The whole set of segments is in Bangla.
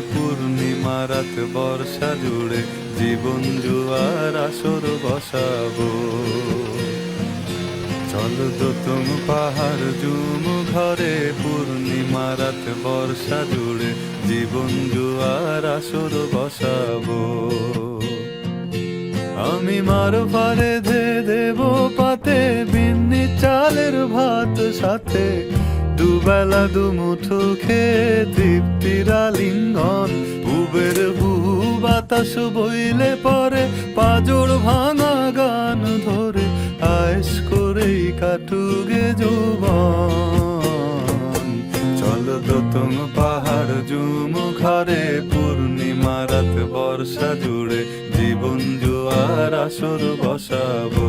পূর্ণিমা রাত বর্ষা জুড়ে জীবন জুয়ার আসর বসাবো। চল তুম পাহাড় জুম ঘরে, পূর্ণিমা রাত বর্ষা জুড়ে জীবন জুয়ার আসর বসাবো। আমি মার পারে ধে দেব পাতে, বিন্নি চালের ভাত সাথে। দুবেলা দুমুঠো খেয়ে তৃপ্তির বহু বাতাস বইলে পরে পাজর ভাঙা গান ধরে আয়েস করেই কাটুগে যৌবন। চল তুম পাহাড় জুম ঘরে, পূর্ণিমা রাত বর্ষা জুড়ে জীবন জুয়ার আসর বসাবো।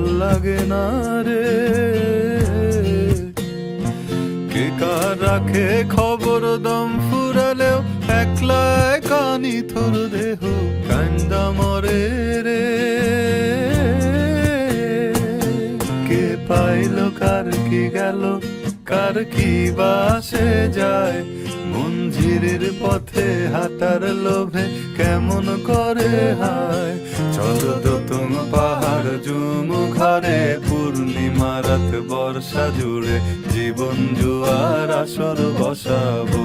ভালো লাগে না রে। কে কার রাখে খবর দম ফুরালেও একলা কানি থর দেহ কান্দা মরে রে। কে পাইল কার কি গেল? কার কি বাসে যায়? মঞ্জিরের পথে হাঁটার লোভে কেমন করে হায়? চল তো তুম পাহাড় জুম ঘরে পূর্ণিমা রাত বর্ষা জুড়ে জীবন জুয়ার আসর বসাবো।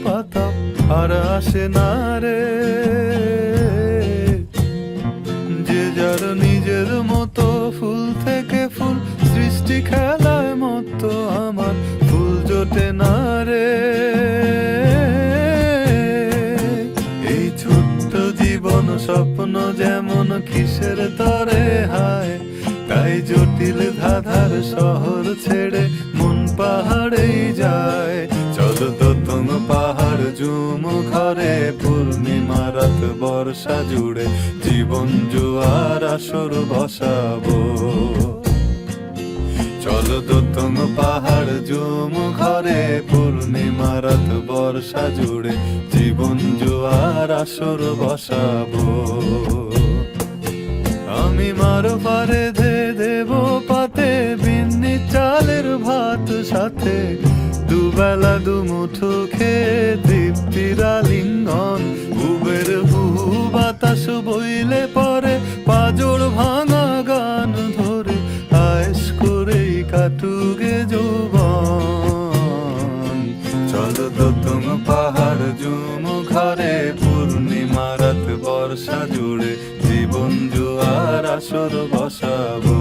আর আসে না রে। যে যার নিজের মতো ফুল থেকে ফুল সৃষ্টি খেলায় মতো আমার ফুল জোটে না রে। এই ছোট্ট জীবন স্বপ্ন যেমন কিসের তরে হায়, তাই জটিল ধাধার শহর ছেড়ে মন পাহাড়েই যায়। তুম পাহাড় জুম ঘরে, পূর্ণিমা রাত বর্ষা জুড়ে, জীবন জুয়ার আসর বসাবো। চলো তো পাহাড় জুম ঘরে, পূর্ণিমা রাত বর্ষা জুড়ে, জীবন জুয়ার আসর বসাবো। আমি মার পারে ধে দেব পাতে, বিন্নি চালের ভাত সাথে। দুবেলা দুমুঠো খেয়ে তৃপ্তির আলিঙ্গন। উবের বহু বাতাস বইলে পরে পাজর ভাঙা গান ধরে আয়েস করেই কাটুগে যৌবন। চলো তো তুম পাহাড় জুম ঘরে, পূর্ণিমা রাত বর্ষা জুড়ে, জীবন জুয়ার আসর বসাবো।